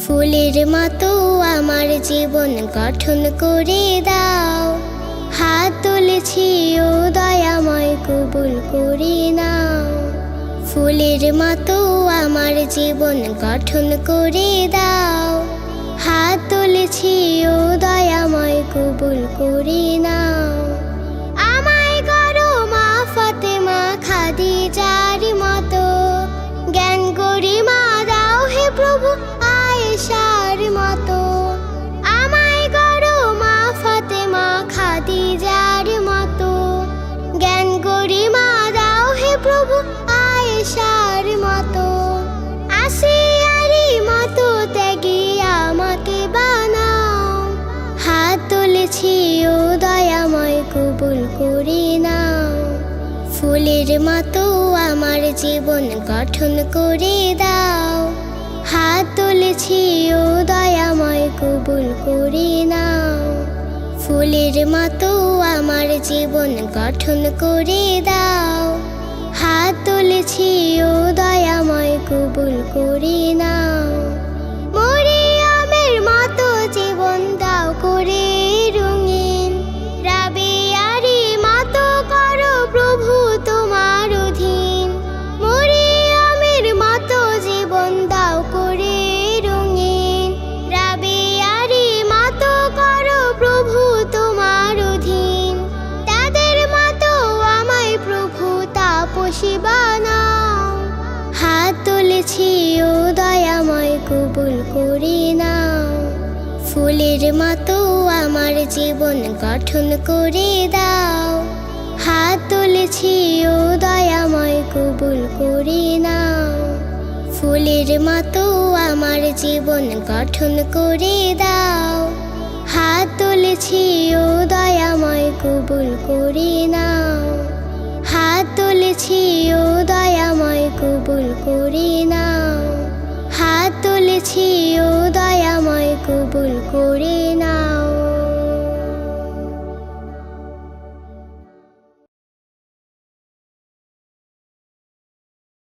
ফুলের মতো আমার জীবন গঠন করে দাও। হাত তুলেছি ও দয়াময় কবুল করে নাও। ফুলের মতো আমার জীবন গঠন করে দাও। হাত তুলেছি ও দয়াময় কবুল করে আয়েশার মতো আসিয়ারি মতো ত্যাগী আমাকে বানাও। হাত তুলেছি ও দয়াময় কবুল করে নাও। ফুলের মতো আমার জীবন গঠন করে দাও। হাত তুলেছি ও দয়াময় কবুল করে নাও। ফুলের মতো আমার জীবন গঠন করে দাও। কবুল করে নাও মরিয়ামের মতো জীবন দাও করে রঙিন। রাবিয়ারি মতো করো প্রভু তোমার অধীন। মরিয়ামের মতো জীবন দাও করে রঙিন। রাবিয়ারি মতো করো প্রভু তোমার অধীন। তাদের মতো আমায় প্রভু তাপসী বানাও তুলেছি ও দয়াময় কবুল করে নাও। ফুলের মতো আমার জীবন গঠন করে দাও। হাত তুলেছি ও দয়াময় কবুল করে নাও। ফুলের মতো আমার জীবন গঠন করে দাও। হাত তুলেছি ও দয়াময় কবুল করে তুলেছি ও দয়াময় কবুল করে নাও।